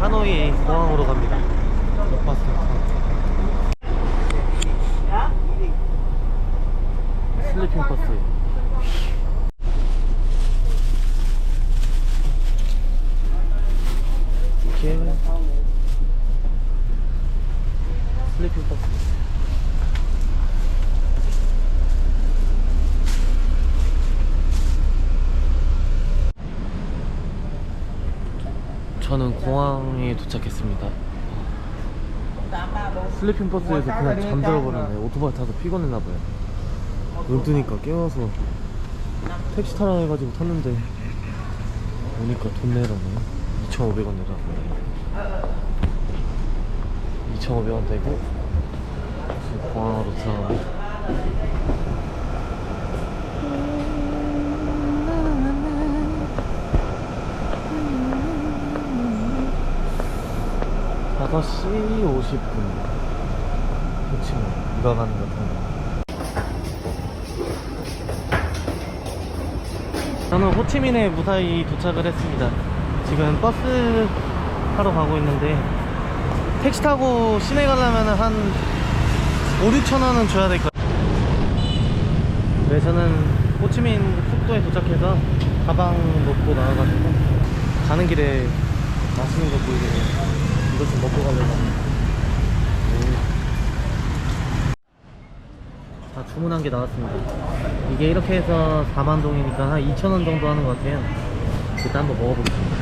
하노이 공항으로 갑니다. 버스 슬리핑 버스. 이렇게 슬리핑 버스. 저는 공항에 도착했습니다. 슬리핑 버스에서 그냥 잠들어 버렸네. 오토바이 타서 피곤했나 봐요. 눈 뜨니까 깨워서 택시 타라 해가지고 탔는데 보니까 돈 내라네. 2,500원 내라고. 2,500원 대고 공항으로 들어가고. 5시 50분. 그치 누가 가는 것 같아요 저는 호치민에 무사히 도착을 했습니다. 지금 버스 타러 가고 있는데 택시 타고 시내 가려면 한 5, 6천원은 줘야 될 것 같아요. 네 저는 호치민 숙도에 도착해서 가방 놓고 나와가지고 가는 길에 맛있는 거 보이게 돼요. 이것 좀 먹고 가려고. 오. 다 주문한 게 나왔습니다. 이게 이렇게 해서 4만 동이니까 한 2천 원 정도 하는 것 같아요. 일단 한번 먹어보겠습니다.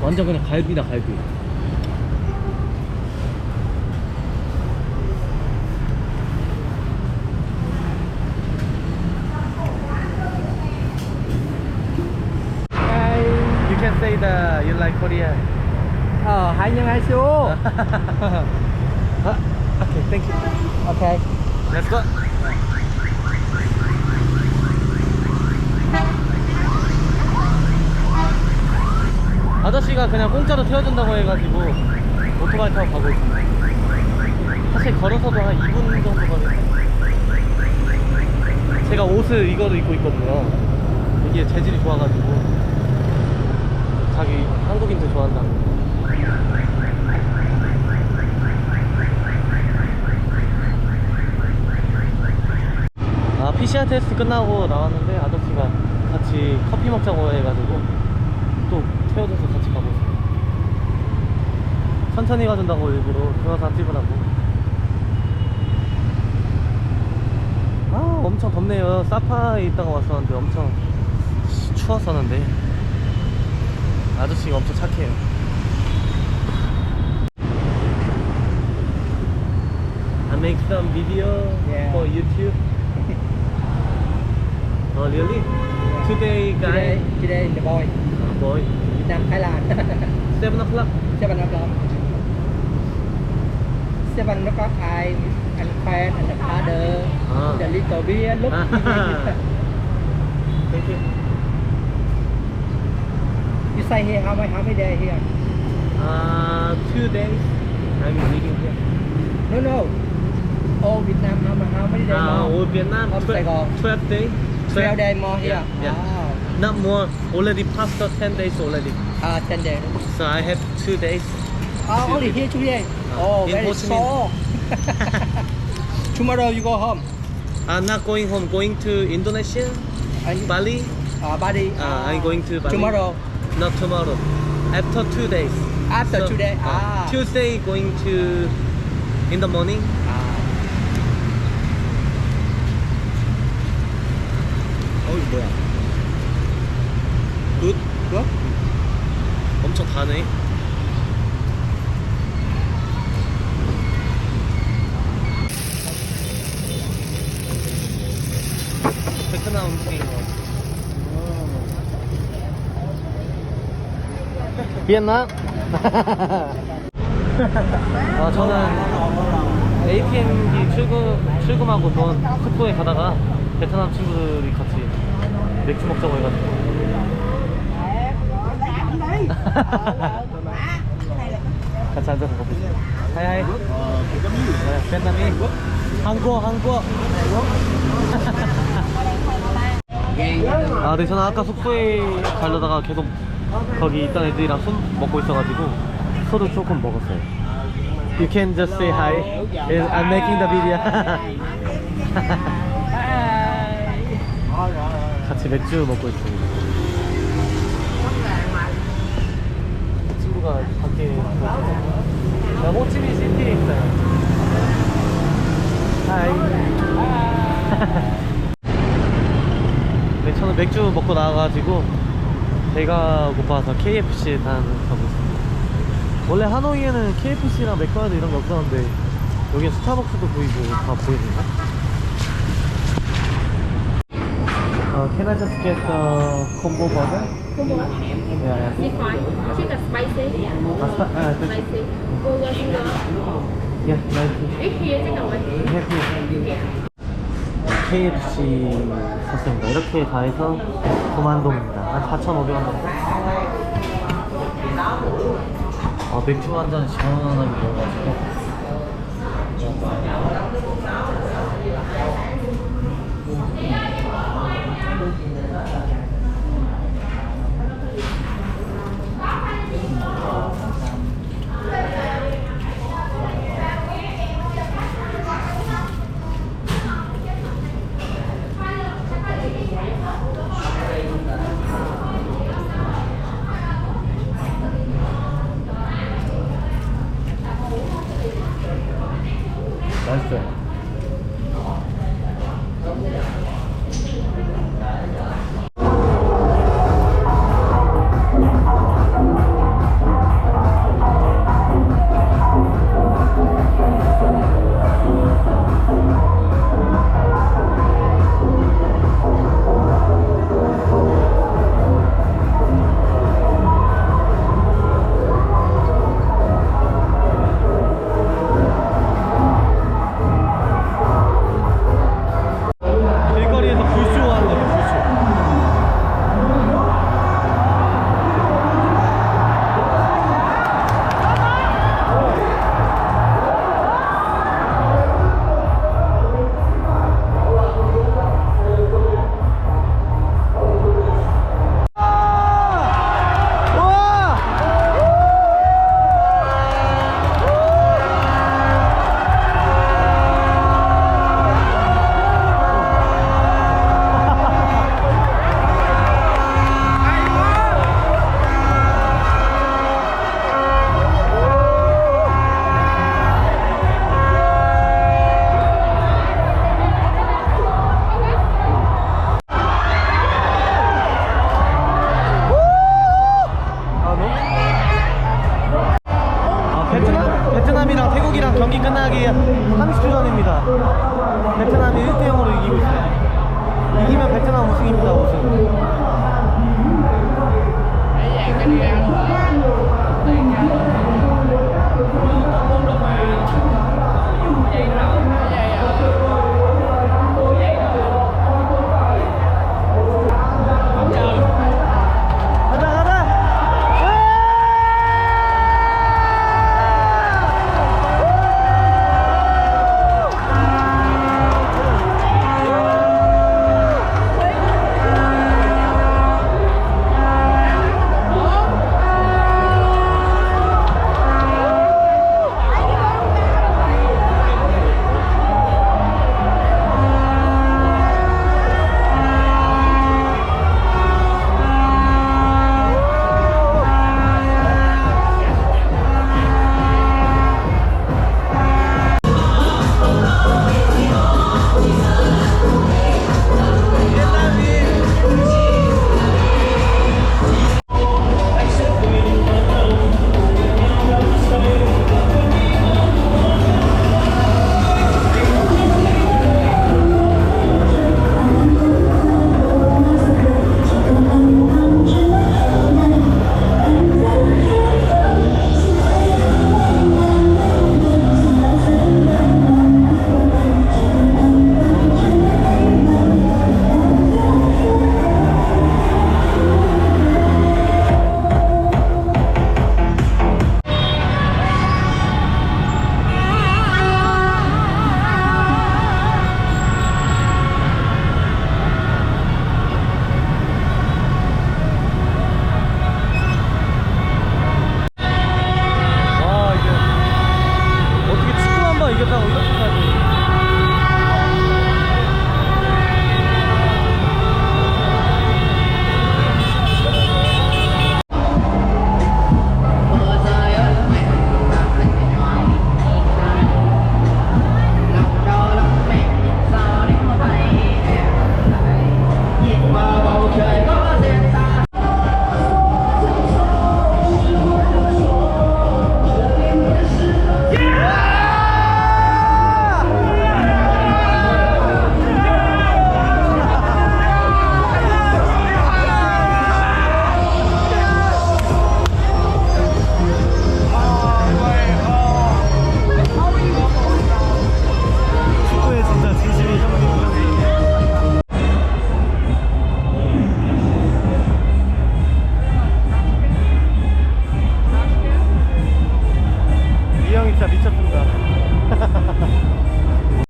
완전 그냥 갈비다 갈비. That you like Korea. Hai số. Ah, okay, thank you. Ok. Let's go. 아저씨가 그냥 공짜로 태워준다고 해가지고 오토바이 타고 가고 있습니다. 사실 걸어서도 한 2분 정도 걸리네. 제가 옷을 이거를 입고 있거든요. 이게 재질이 좋아가지고 자기 한국인들 좋아한다고. 아 PCR 테스트 끝나고 나왔는데 아저씨가 같이 커피 먹자고 해가지고 또 태워줘서 같이 있어요 천천히 가준다고 일부러 동영상 찍으라고. 아 엄청 덥네요. 사파에 있다가 왔었는데 엄청 추웠었는데 아저씨가 엄청 착해요 I make some video Yeah. for YouTube Oh really? Today guy Today, today in the boy. Ah, boy Việt Nam, Thái Lan. 7 o'clock Seven o'clock. Seven o'clock I and friend and the father. Ah. The little beer look. Ah. Thank you you say here how many how many day here? Uh, two days I'm living here No no. Oh Việt Nam how many how many day uh, more? or Vietnam Of Saigon. 12 days Twelve day more here. Yeah, yeah. Wow. Not more already past the 10 days already Ah, ten days. So I have two days Oh, Two only days. here today. Ah, Oh, very Ho Chi Minh. short. Tomorrow you go home. I'm not going home going to Indonesia And Bali uh, Bali. uh, I'm going to Bali Tomorrow. Not tomorrow After two days After two days. uh, Ah. Tuesday going to in the morning Ah. 어이 뭐야 굿? Good. 엄청 다네 베트남 음식인 것 같아 비엔나? 아 저는 ATM기 출금, 출금하고 돈 숙소에 가다가 베트남 친구들이 같이 맥주 먹자고 해가지고 같이 앉아서 먹읍시다. 하이 하이. 베트남이 한국 한국. 아, 네 저는 아까 숙소에 가려다가 계속 거기 있던 애들이랑 술 먹고 있어가지고 술을 조금 먹었어요. You can just say hi. I'm making the video. 같이 맥주 먹고 있습니다. 친구가 밖에 나 호치민 시티에 있어요. 하이. 네, 저는 맥주 먹고 나와가지고 배가 고파서 KFC에 가는 가고 있습니다. 원래 하노이에는 KFC랑 맥도날드 이런 게 없었는데 여기 스타벅스도 보이고 다 보이네요. Uh, can I just get the combo burger? Combo. Yeah, yeah. This one, chicken spicy. Pasta? Uh, the Spicy. Burger single. Yeah, nice. If here chicken one. Happy. KFC 샀습니다. 이렇게 다 해서 9만 동입니다. 한 4,500원 정도? 아, 맥주 한 잔 시원하게 먹어가지고. 맛있어